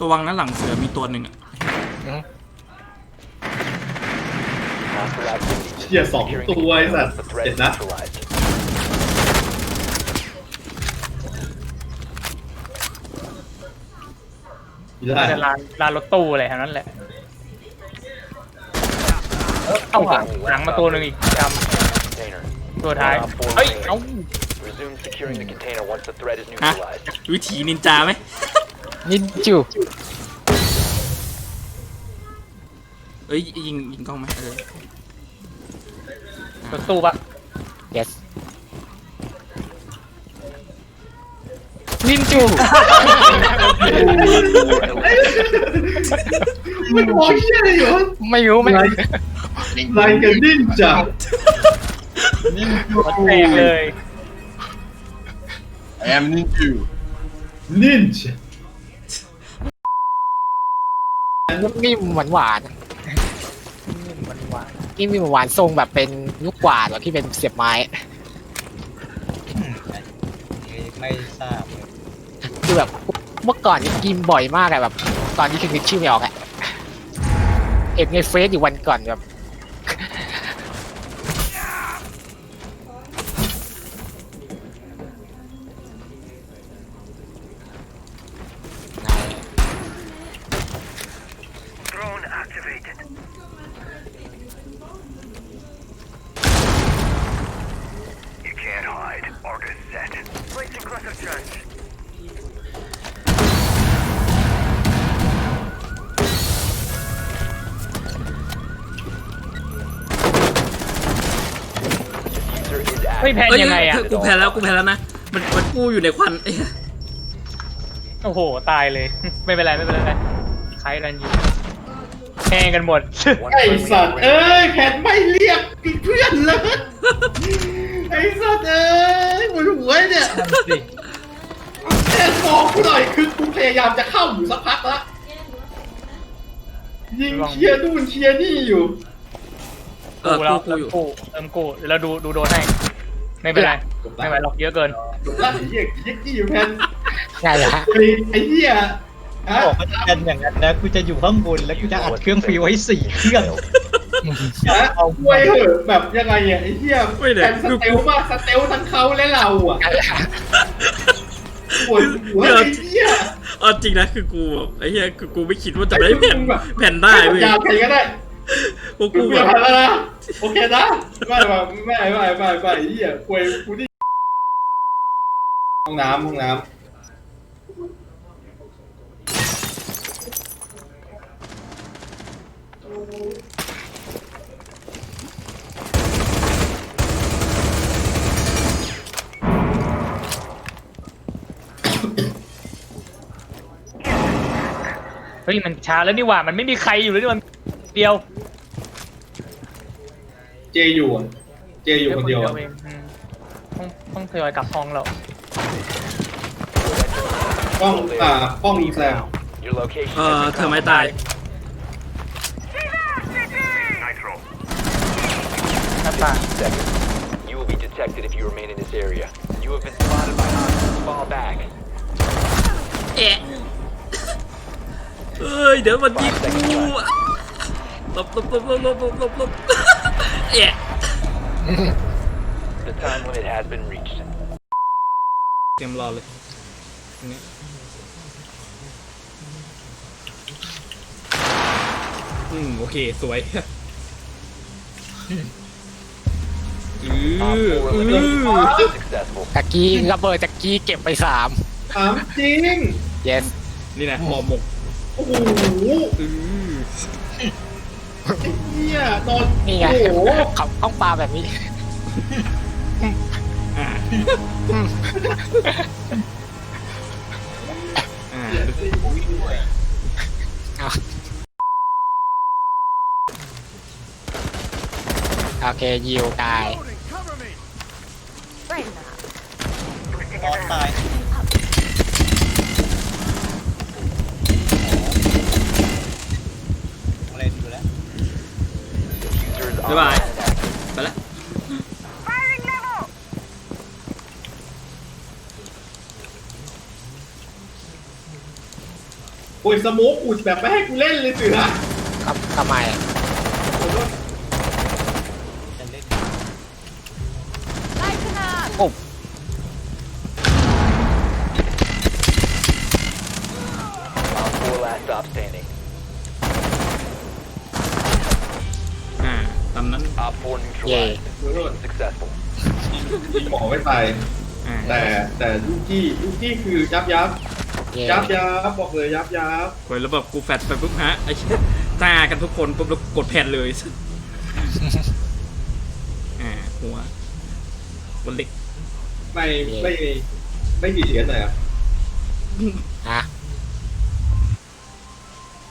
ระวังนะหลังเสือมีตัวหนึ่งอะ Hostile activity. เชี่ยสอง Securing ตัวไอ้สัตว์ the threat เจ็ด is นัด neutralized. มีได้จะลานลานรถตู้อะไรแถวนั้นแหละเอาหลังหลังมาตัวหนึ่งอีกจ Container. ำตัวท้าย Op four เฮ้ย remaining. เอ้า Resume securing the container once the threat is ฮะ neutralized. วิถีนินจาไหม นินจูเอ้ยยิงยิงกล้องไหมเออรถตู้ปะ yes นินจูมันมองเชี่ยอะไรอยู่วะไม่รู้ไม่ไลน์ไลน์กันดิ้นจ้ะรถแตกเลย I am Ninju. นิ่ นจ้ะนิ่มหวานหวานมันหวานๆนิ่มหวานๆทรงแบบเป็นลูกกวาดเหรอที่เป็นเสียบไม้ ไม่ทราบเลยคือแบบเมื่อก่อนนี่กินบ่อยมากอะแบบ ตอนนี้คือนึกชื่อไม่ออกอะเห็นในเฟซอยู่วันก่อนแบบ Diffuser is เฮ้ย active. แพนเอ้ยยังไงอะกูแพ้แล้วกูแพ้แล้วนะมันมันกู้อยู่ในควันเอ้ยโอ้โหตายเลย ไม่เป็นไรไม่เป็นไรใครรันอยู่แห้งกันหมด One ไอ friendly สัตว์ operator เอ้ยแผ่นไม่เรียกอีกเพื่อนเลยไอสัตว์เอ้ยปวดหัวเนี่ยแค่มองกูหน่อยคือกูพยายามจะเข้าอยู่สักพักละยิงเชียร์นู่นเชียร์นี่อยู่ เออกูแล้วกู้กูอยู่กูเริ่มกูเดี๋ยวเราดูดูโดนให้ ไม่เป็นไรไม่เป็นไรหรอกเยอะเกินแล้วไอ้เหี้ยยิกกี้อยู่แผ่นไงล่ะฮะไอ้ไอ้เหี้ยฮะบอกว่าจะเป็นอย่างนั้นนะกูจะอยู่ข้างบนแล้วกูจะอัดเครื่องฟรีไว้สี่เครื่องฮะเอาไว้เหอะแบบยังไงอะไอ้เหี้ยไม่เนี่ยแผ่นสเตลมากสเตลทั้งเขาและเราอะไงล่ะปวดหัวไอ้เหี้ยเอาจริงนะคือกูแบบไอ้เหี้ยคือกูไม่คิดว่าจะได้แผ่นแผ่นได้เว้ยยาวใครก็ได้พวกกูกูเปลี่แบยนบพันแล้วนะ โอเคนะไม่ไม่ไม่ไม่ไม่ไม่ไอ้เหี้ยควยกูนี่ห้องน้ำห้องน้ำเฮ้ยมันช้าแล้วนี่หว่า มันไม่มีใครอยู่เลยนี่มันเดียว เจอยู่อะเจอยู่คนเดียวอะองต้องต้องทยอยกลับห้องแล้วป้องอ่าป้องแซม Your location. เออ has เธ been อไม่ตาย Nitro. หน้าตาง confiscated. You will be detected if you remain in this area. You have been spotted by hostiles. Fall back. แอะเอ้ย เดี๋ยวมันยิงกูอะหลบหลบหลบหลบหลบหลบหลบ เอ๊ะ The time limit has been reached. เตรียมรอเลยตรงนี้อืม โอเค สวยอื Op อ four อื eliminated. อ Mission successful. ตะกี้ระเบิดตะกี้เก็บไปสามถามจริง yes นี่นะหอหมกโอ้โหอือไอ้ เหี้ยนอนนี่ไงโอ้โหเขาต้องปลาแบบนี้อ่าอ่าเอาโอเคยิวตาย ตอนตาย อะไรดูแล้ว Diffuser is Goodbye. online and active. ไปละโอ้ยสโมกอุดแบบไม่ให้กูเล่นเลยเสือทำทำไมอะจะเล่นโอ้ Op 4 last stop standing. Op 4 neutralized. Mission successful. ยิงหมอไม่ตายอ่าแต่แต่ลูกกี้ลูกกี้คือยับยับเย่ยับยับบอกเลยยับยับโอ้ยแล้วแบบกูแฟดไปปุ๊บฮะไอ้เหี้ยตากันทุกคนปุ๊บแล้วกดแผ่นเลยอ่าหัววันเล็กไม่ไม่ไม่กี่เหรียญเลยอะฮะ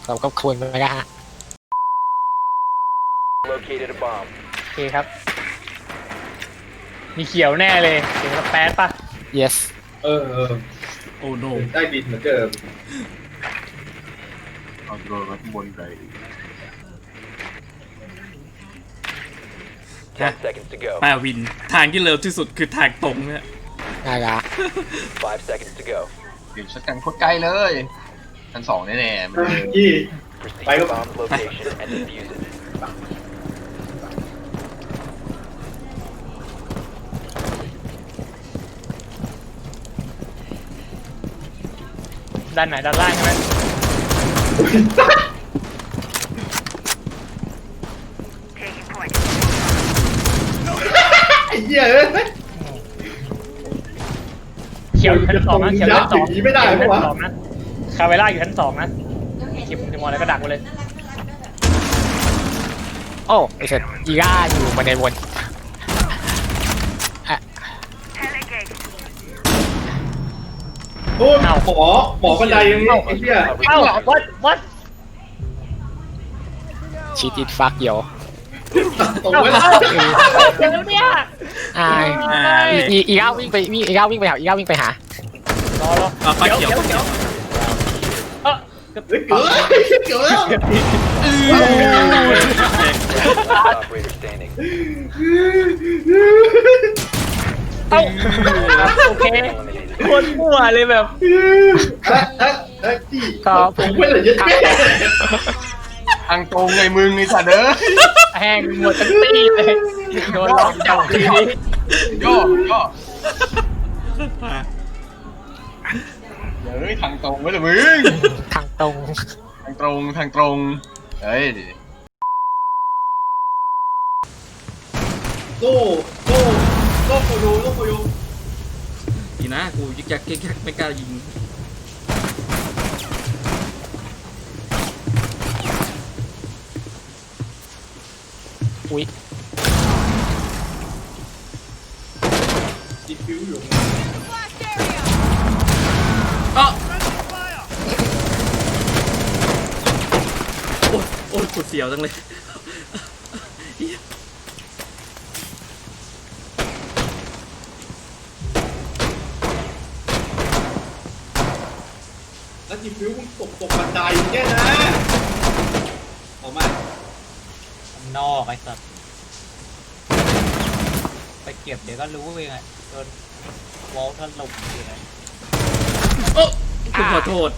เราก็ควรไปนะฮะ Located a bomb. โอเคครับ มีเขียวแน่เลยเสียงสแปซปะ yes เออเออโอ้โนได้ดินเหมือนเดิมเอาโดรนมาข้างบนไป10 seconds to go. ป้าวิน ทางที่เร็วที่สุดคือทางตรงเนี่ยน่ารัก5 seconds to go. เดี๋ยวชัดกันโคตรใกล้เลยชั้นสองแน่ๆมันเลยยี่ Proceed Bye. to bomb's location and defuse it. ด้านไหนด้านล่างใช่ไหมไอ้เหี้ยเอ้ย เขียวอยู่ชั้นสองนะเขียวอยู่ชั้นสองอย่างนี้ไม่ได้เขียวอยู่ปะวะชั้นสองนคาเวล่าอยู่ชั้นสองนะคิมจะมองอะไรก็ดักไปเลย โอ้ไอ้เสร็จอีก้าอยู่บันวนอะ โอ้ยหมอหมอบันไดยังไอ้เหี้ยเอ้าวัดวัดชีติดฟักเดียวตรงเอ้าไว้เอ้าแล้วเดี๋ยวเนี่ยอ่าอ่าอีอีอีก้าวิ่งไปวิ่งอีก้าวิ่งไปหาอีก้าวิ่งไปหารอรออะไฟเขียวเขียวเออเกือบเฮ้ยเกือบเกือบแล้ว Last operator standing. เอ้าโอเค Eliminated. โคตรมั่วเลยแบบเอ๊ะเอ๊ะเอ๊ะจี้ผมไม่เลยยัดแม่ทางตรงไงมึงไอ้สัตว์เอ้ยแห้งหมดทั้งตีเลยโดนหลอกจับทีนี้ย่อย่อเฮ้ยทางตรงไว้เลยมึงทางตรงทางตรงทางตรงเฮ้ยโก้โก้โก้โคโยโก้โคโย ดีนะ กูยึกยักยึกยักไม่กล้ายิงอุ้ยดิฟิวอยู่เอ้าโอ้ยโอ้ยปวดเสียวจังเลย แล้วดิฟิวมึงตกตกบันไดเนี่ยนะออกมานอกไอ้สัตว์ไปเก็บเดี๋ยวก็รู้เองไงโดนวอลถล่มอยู่เลยโอ้คุณขอโทษ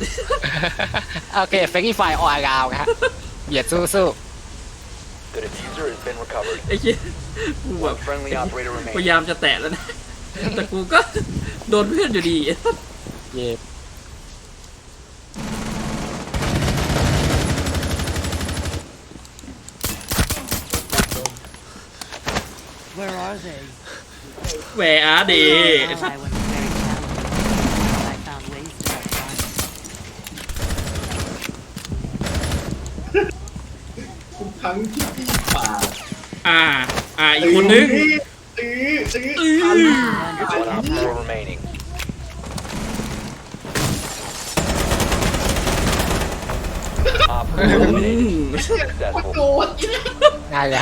โอเคเฟกกี้ไฟออราวนะฮะเบียดสู้สู้ The diffuser has been recovered. ไอ้เหี้ยกูแบบ One friendly operator พ remaining. ยายามจะแตะแล้วนะ แต่กูก็โดนเพื่อนอยู่ดีเย่ แหวอาเด I was very challenging. I found ways to have fun. ทุกครั้งที่พี่ป่าอ่า อ่า อีกคนนึง ตื้อตื้ออื้อทัน One op 4 remaining. Op 4 eliminated. Mission โก successful. รธน่าจะ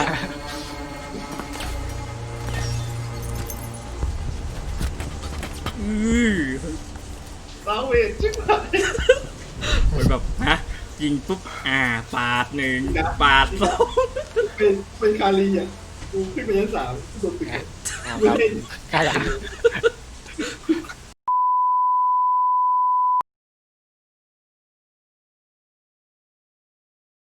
อื้อสาวเวทชิบหายเหมือนแบบฮะยิงปุ๊บอ่าปาดหนึ่งปาดสองเป็นเป็นคารีอะกูขึ้นไปชั้นสามกูโดนตึกเอากูครับเล่นน่าจะ